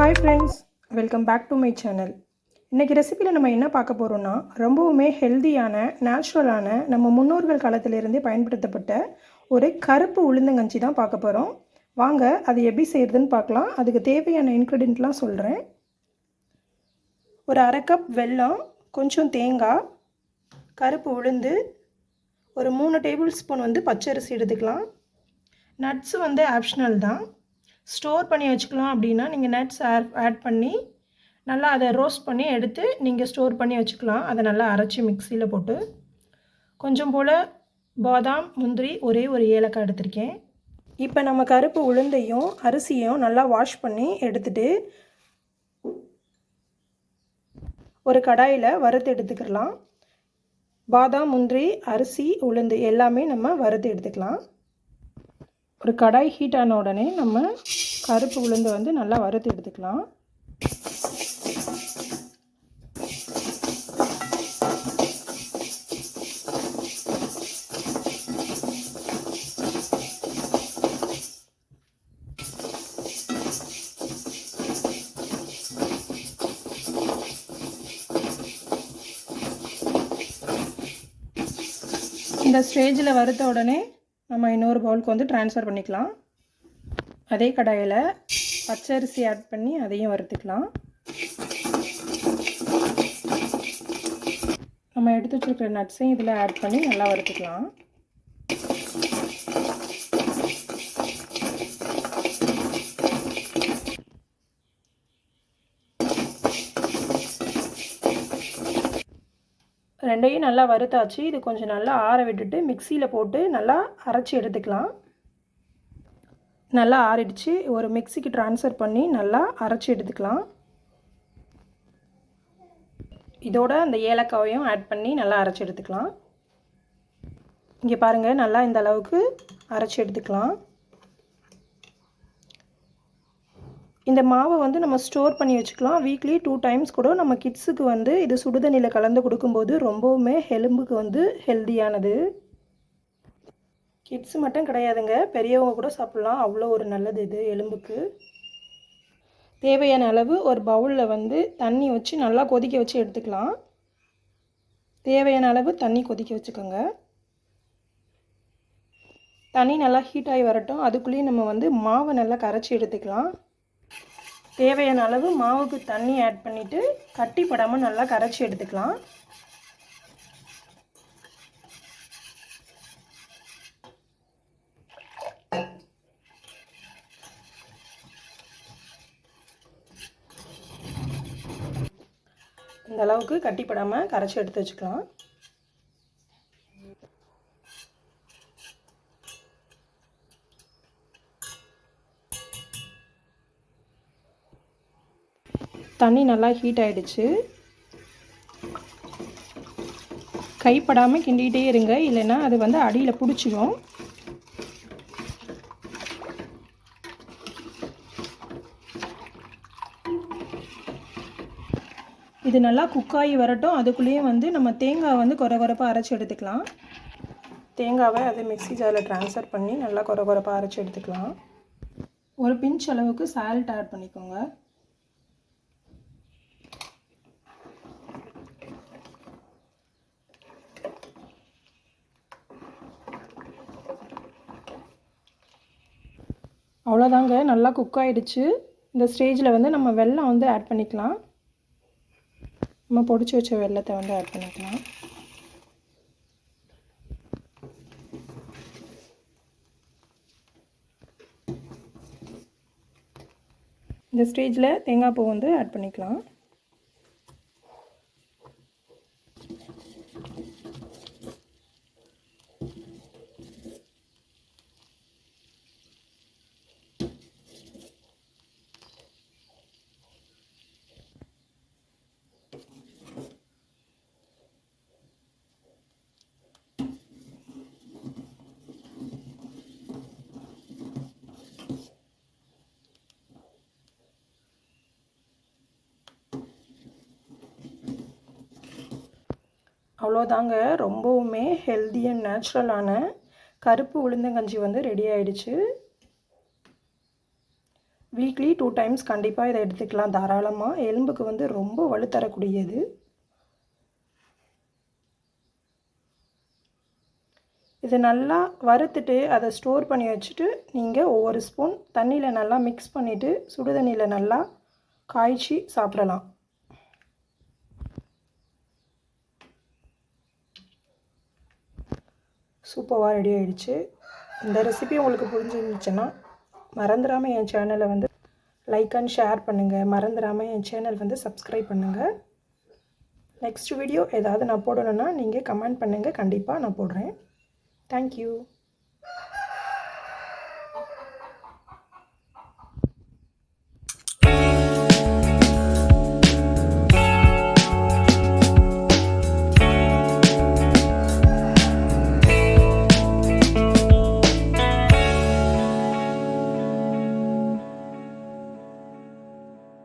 Friends welcome back to my channel இன்றைக்கி ரெசிப்பியில் நம்ம என்ன பார்க்க போகிறோம்னா ரொம்பவுமே ஹெல்தியான நேச்சுரலான நம்ம முன்னோர்கள் காலத்திலிருந்தே பயன்படுத்தப்பட்ட ஒரு கருப்பு உளுந்தங்கஞ்சி தான் பார்க்க போகிறோம் வாங்க அது எப்படி செய்கிறதுன்னு பார்க்கலாம். அதுக்கு தேவையான இன்க்ரீடியண்ட்லாம் சொல்கிறேன் ஒரு அரை கப் வெல்லம் கொஞ்சம் தேங்காய் கருப்பு உளுந்து ஒரு மூணு டேபிள் ஸ்பூன் வந்து பச்சரிசி எடுத்துக்கலாம். நட்ஸு வந்து ஆப்ஷனல் தான். ஸ்டோர் பண்ணி வச்சுக்கலாம் அப்படின்னா நீங்கள் நட்ஸ் ஆட் ஆட் பண்ணி நல்லா அதை ரோஸ்ட் பண்ணி எடுத்து நீங்கள் ஸ்டோர் பண்ணி வச்சுக்கலாம். அதை நல்லா அரைச்சி மிக்சியில் போட்டு. கொஞ்சம் போல் பாதாம் முந்திரி ஒரே ஒரு ஏலக்காய் எடுத்திருக்கேன். இப்போ நம்ம கருப்பு உளுந்தையும் அரிசியும் நல்லா வாஷ் பண்ணி எடுத்துகிட்டு ஒரு கடாயில் வறுத்து எடுத்துக்கலாம். பாதாம் முந்திரி அரிசி உளுந்து எல்லாமே நம்ம வறுத்து எடுத்துக்கலாம். ஒரு கடாய் ஹீட் ஆன உடனே நம்ம கருப்பு உளுந்து வந்து நல்லா வறுத்து எடுத்துக்கலாம். இந்த ஸ்டேஜில் வறுத்த உடனே நம்ம இன்னொரு பவுலுக்கு வந்து ட்ரான்ஸ்ஃபர் பண்ணிக்கலாம். அதே கடாயில் பச்சரிசி ஆட் பண்ணி அதையும் வறுத்துக்கலாம். நம்ம எடுத்து வச்சுருக்கிற நட்ஸையும் இதில் ஆட் பண்ணி நல்லா வறுத்துக்கலாம். ரெண்டையும் நல்லா வறுத்தாச்சு. இது கொஞ்சம் நல்லா ஆற விட்டுட்டு மிக்சியில் போட்டு நல்லா அரைச்சி எடுத்துக்கலாம். நல்லா ஆறிடுச்சு. ஒரு மிக்சிக்கு ட்ரான்ஸ்ஃபர் பண்ணி நல்லா அரைச்சி எடுத்துக்கலாம். இதோட அந்த ஏலக்காவையும் ஆட் பண்ணி நல்லா அரைச்சி எடுத்துக்கலாம். இங்கே பாருங்கள் நல்லா இந்த அளவுக்கு அரைச்சி எடுத்துக்கலாம். இந்த மாவை வந்து நம்ம ஸ்டோர் பண்ணி வச்சுக்கலாம். வீக்லி டூ டைம்ஸ் கூட நம்ம கிட்ஸுக்கு வந்து இது சுடுதண்ணியில் கலந்து கொடுக்கும்போது ரொம்பவுமே எலும்புக்கு வந்து ஹெல்தியானது. கிட்ஸு மட்டும் கிடையாதுங்க. பெரியவங்க கூட சாப்பிட்லாம். அவ்வளோ ஒரு நல்லது இது எலும்புக்கு. தேவையான அளவு ஒரு பவுலில் வந்து தண்ணி வச்சு நல்லா கொதிக்க வச்சு எடுத்துக்கலாம். தேவையான அளவு தண்ணி கொதிக்க வச்சுக்கோங்க. தண்ணி நல்லா ஹீட் ஆகி வரட்டும். அதுக்குள்ளேயும் நம்ம வந்து மாவை நல்லா கரைச்சி எடுத்துக்கலாம். தேவையான அளவு மாவுக்கு தண்ணி ஆட் பண்ணிவிட்டு கட்டி படாமல் நல்லா கரைச்சி எடுத்துக்கலாம். இந்த அளவுக்கு கட்டிப்படாமல் கரைச்சி எடுத்து வச்சுக்கலாம். தண்ணி நல்லா ஹீட் ஆகிடுச்சு கைப்படாமல் கிண்டிகிட்டே இருங்க. இல்லைன்னா அது வந்து அடியில் பிடிச்சிடும் இது நல்லா குக்காகி வரட்டும். அதுக்குள்ளேயே வந்து நம்ம தேங்காய் வந்து குறை குறைப்பாக அரைச்சி எடுத்துக்கலாம். தேங்காவை அதை மிக்ஸி ஜாரில் ட்ரான்ஸ்ஃபர் பண்ணி நல்லா குறை குறைப்பாக அரைச்சி எடுத்துக்கலாம். ஒரு பிஞ்ச் அளவுக்கு சால்ட் ஆட் பண்ணிக்கோங்க. அவ்வளோதாங்க நல்லா குக் ஆகிடுச்சு இந்த ஸ்டேஜில் வந்து நம்ம வெல்லம் வந்து ஆட் பண்ணிக்கலாம். நம்ம பொடிச்சு வச்ச வெள்ளத்தை வந்து ஆட் பண்ணிக்கலாம். இந்த ஸ்டேஜில் தேங்காய் பூ வந்து ஆட் பண்ணிக்கலாம். அவ்வளோதாங்க. ரொம்பவுமே ஹெல்தி அண்ட் நேச்சுரலான கருப்பு உளுந்தங்கஞ்சி வந்து ரெடி ஆகிடுச்சு வீக்லி டூ டைம்ஸ் கண்டிப்பாக இதை எடுத்துக்கலாம். தாராளமாக எலும்புக்கு வந்து ரொம்ப வலுத்தரக்கூடியது இதை நல்லா வறுத்துட்டு அதை ஸ்டோர் பண்ணி வச்சுட்டு நீங்கள் ஒவ்வொரு ஸ்பூன் தண்ணியில் நல்லா மிக்ஸ் பண்ணிவிட்டு சுடு தண்ணியில் நல்லா காய்ச்சி சாப்பிடலாம். சூப்பராக ரெடி ஆகிடுச்சு இந்த ரெசிபி உங்களுக்கு புரிஞ்சிருந்துச்சுன்னா மறந்துடாமல் என் சேனலை வந்து லைக் அண்ட் ஷேர் பண்ணுங்கள் மறந்துடாமல் என் சேனல் வந்து சப்ஸ்கிரைப் பண்ணுங்கள் நெக்ஸ்ட் வீடியோ ஏதாவது நான் போடணுன்னா நீங்கள் கமெண்ட் பண்ணுங்கள் கண்டிப்பாக நான் போடுறேன். தேங்க்யூ